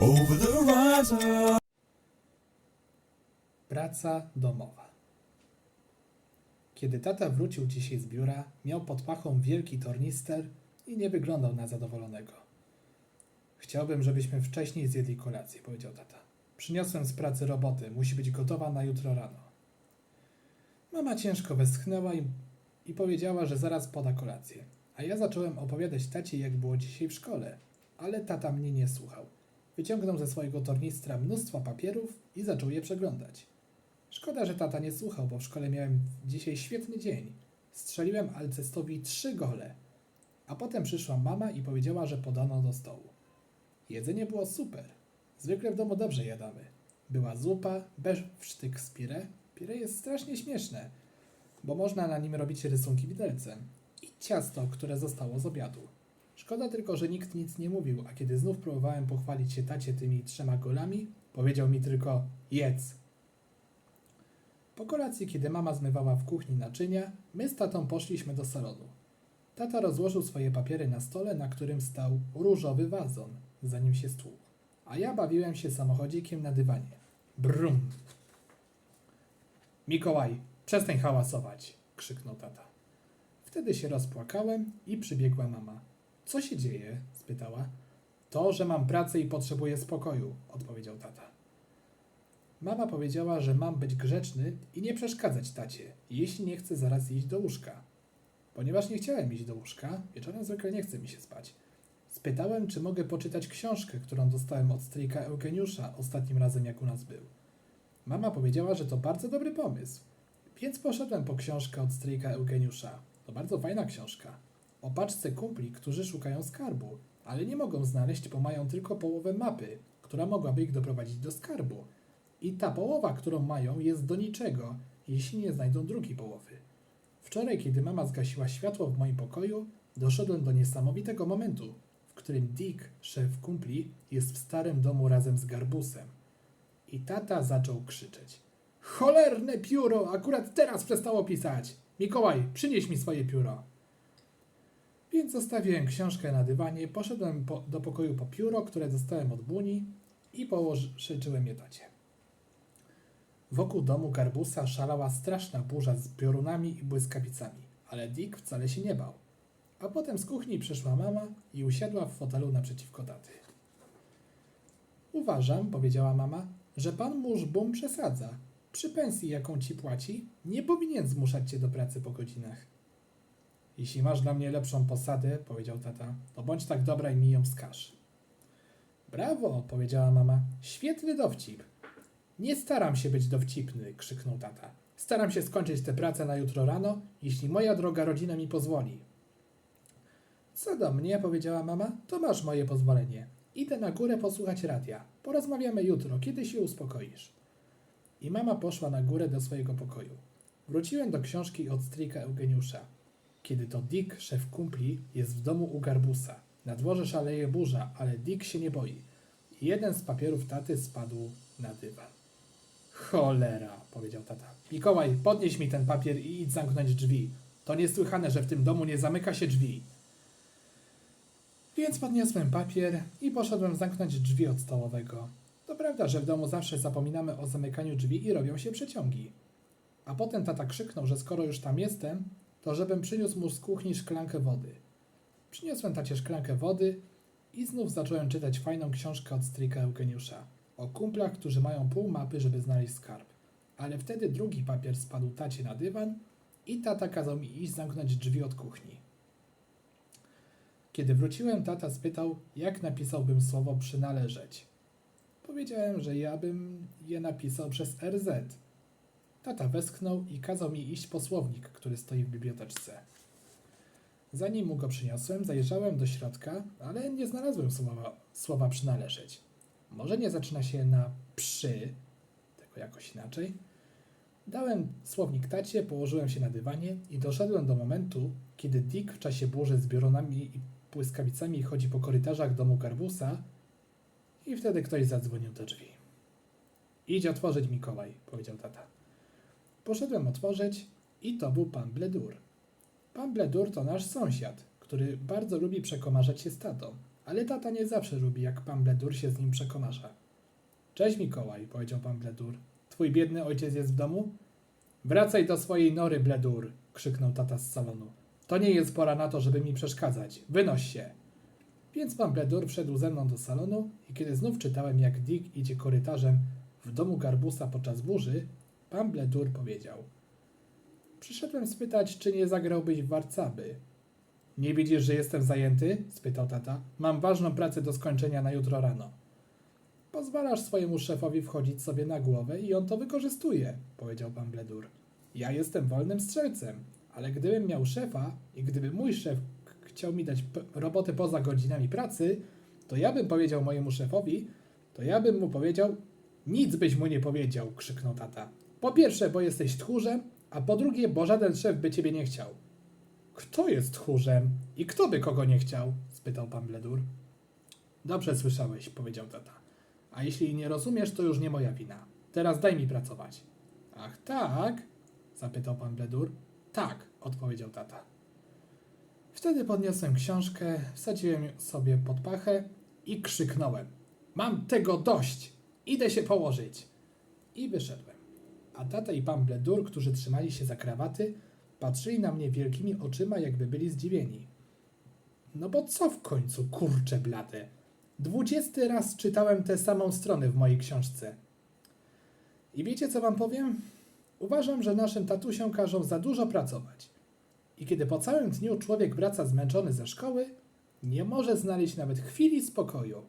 over the horizon. Praca domowa. Kiedy tata wrócił dzisiaj z biura, miał pod pachą wielki tornister i nie wyglądał na zadowolonego. Chciałbym, żebyśmy wcześniej zjedli kolację, powiedział tata. Przyniosłem z pracy roboty, musi być gotowa na jutro rano. Mama ciężko westchnęła i, i powiedziała, że zaraz poda kolację. A ja zacząłem opowiadać tacie, jak było dzisiaj w szkole, ale tata mnie nie słuchał. Wyciągnął ze swojego tornistra mnóstwo papierów i zaczął je przeglądać. Szkoda, że tata nie słuchał, bo w szkole miałem dzisiaj świetny dzień. Strzeliłem Alcestowi trzy gole. A potem przyszła mama i powiedziała, że podano do stołu. Jedzenie było super. Zwykle w domu dobrze jadamy. Była zupa, besztyk z pire. Pire jest strasznie śmieszne, bo można na nim robić rysunki widelcem. I ciasto, które zostało z obiadu. Szkoda tylko, że nikt nic nie mówił, a kiedy znów próbowałem pochwalić się tacie tymi trzema golami, powiedział mi tylko jedz. Po kolacji, kiedy mama zmywała w kuchni naczynia, my z tatą poszliśmy do salonu. Tata rozłożył swoje papiery na stole, na którym stał różowy wazon, zanim się stłukł. A ja bawiłem się samochodzikiem na dywanie. Brum! Mikołaj, przestań hałasować! krzyknął tata. Wtedy się rozpłakałem i przybiegła mama. Co się dzieje? spytała. To, że mam pracę i potrzebuję spokoju, odpowiedział tata. Mama powiedziała, że mam być grzeczny i nie przeszkadzać tacie, jeśli nie chce zaraz iść do łóżka. Ponieważ nie chciałem iść do łóżka, wieczorem zwykle nie chce mi się spać. Spytałem, czy mogę poczytać książkę, którą dostałem od stryjka Eugeniusza ostatnim razem, jak u nas był. Mama powiedziała, że to bardzo dobry pomysł, więc poszedłem po książkę od stryjka Eugeniusza. To bardzo fajna książka. O paczce kumpli, którzy szukają skarbu, ale nie mogą znaleźć, bo mają tylko połowę mapy, która mogłaby ich doprowadzić do skarbu. I ta połowa, którą mają, jest do niczego, jeśli nie znajdą drugiej połowy. Wczoraj, kiedy mama zgasiła światło w moim pokoju, doszedłem do niesamowitego momentu, w którym Dick, szef kumpli, jest w starym domu razem z Garbusem. I tata zaczął krzyczeć. Cholerne pióro! Akurat teraz przestało pisać! Mikołaj, przynieś mi swoje pióro! Więc zostawiłem książkę na dywanie, poszedłem po, do pokoju po pióro, które dostałem od Buni i położyłem je tacie. Wokół domu Garbusa szalała straszna burza z piorunami i błyskawicami, ale Dick wcale się nie bał. A potem z kuchni przyszła mama i usiadła w fotelu naprzeciwko taty. Uważam, powiedziała mama, że pan mórz Bum przesadza. Przy pensji, jaką ci płaci, nie powinien zmuszać cię do pracy po godzinach. Jeśli masz dla mnie lepszą posadę, powiedział tata, to bądź tak dobra i mi ją wskaż. Brawo, powiedziała mama. Świetny dowcip. Nie staram się być dowcipny, krzyknął tata. Staram się skończyć tę pracę na jutro rano, jeśli moja droga rodzina mi pozwoli. Co do mnie, powiedziała mama, to masz moje pozwolenie. Idę na górę posłuchać radia. Porozmawiamy jutro, kiedy się uspokoisz. I mama poszła na górę do swojego pokoju. Wróciłem do książki od stryjka Eugeniusza. Kiedy to Dick, szef kumpli, jest w domu u Garbusa. Na dworze szaleje burza, ale Dick się nie boi. Jeden z papierów taty spadł na dywan. Cholera, powiedział tata. Mikołaj, podnieś mi ten papier i idź zamknąć drzwi. To niesłychane, że w tym domu nie zamyka się drzwi. Więc podniosłem papier i poszedłem zamknąć drzwi od stołowego. To prawda, że w domu zawsze zapominamy o zamykaniu drzwi i robią się przeciągi. A potem tata krzyknął, że skoro już tam jestem, to żebym przyniósł mu z kuchni szklankę wody. Przyniosłem tacie szklankę wody i znów zacząłem czytać fajną książkę od stryjka Eugeniusza o kumplach, którzy mają pół mapy, żeby znaleźć skarb. Ale wtedy drugi papier spadł tacie na dywan i tata kazał mi iść zamknąć drzwi od kuchni. Kiedy wróciłem, tata spytał, jak napisałbym słowo przynależeć. Powiedziałem, że ja bym je napisał przez RZ. Tata westchnął i kazał mi iść po słownik, który stoi w biblioteczce. Zanim mu go przyniosłem, zajrzałem do środka, ale nie znalazłem słowa, słowa przynależeć. Może nie zaczyna się na przy, tylko jakoś inaczej. Dałem słownik tacie, położyłem się na dywanie i doszedłem do momentu, kiedy Dick w czasie burzy z biorunami i błyskawicami chodzi po korytarzach domu Garbusa i wtedy ktoś zadzwonił do drzwi. Idź otworzyć, Mikołaj, powiedział tata. Poszedłem otworzyć i to był pan Bledur. Pan Bledur to nasz sąsiad, który bardzo lubi przekomarzać się z tatą, ale tata nie zawsze lubi, jak pan Bledur się z nim przekomarza. Cześć Mikołaj, powiedział pan Bledur. Twój biedny ojciec jest w domu? Wracaj do swojej nory, Bledur, krzyknął tata z salonu. To nie jest pora na to, żeby mi przeszkadzać. Wynoś się. Więc pan Bledur wszedł ze mną do salonu i kiedy znów czytałem, jak Dick idzie korytarzem w domu Garbusa podczas burzy, pan powiedział. Przyszedłem spytać, czy nie zagrałbyś w warcaby. Nie widzisz, że jestem zajęty? spytał tata. Mam ważną pracę do skończenia na jutro rano. Pozwalasz swojemu szefowi wchodzić sobie na głowę i on to wykorzystuje, powiedział pan Bledur. Ja jestem wolnym strzelcem, ale gdybym miał szefa i gdyby mój szef chciał mi dać robotę poza godzinami pracy, to ja bym powiedział mojemu szefowi, to ja bym mu powiedział, nic byś mu nie powiedział, krzyknął tata. Po pierwsze, bo jesteś tchórzem, a po drugie, bo żaden szef by ciebie nie chciał. Kto jest tchórzem i kto by kogo nie chciał? spytał pan Bledur. Dobrze słyszałeś, powiedział tata. A jeśli nie rozumiesz, to już nie moja wina. Teraz daj mi pracować. Ach tak? zapytał pan Bledur. Tak, odpowiedział tata. Wtedy podniosłem książkę, wsadziłem sobie pod pachę i krzyknąłem. Mam tego dość! Idę się położyć! I wyszedłem. A tata i pan Bledur, którzy trzymali się za krawaty, patrzyli na mnie wielkimi oczyma, jakby byli zdziwieni. No bo co w końcu, kurcze blade? Dwudziesty raz czytałem tę samą stronę w mojej książce. I wiecie, co wam powiem? Uważam, że naszym tatusiom każą za dużo pracować. I kiedy po całym dniu człowiek wraca zmęczony ze szkoły, nie może znaleźć nawet chwili spokoju.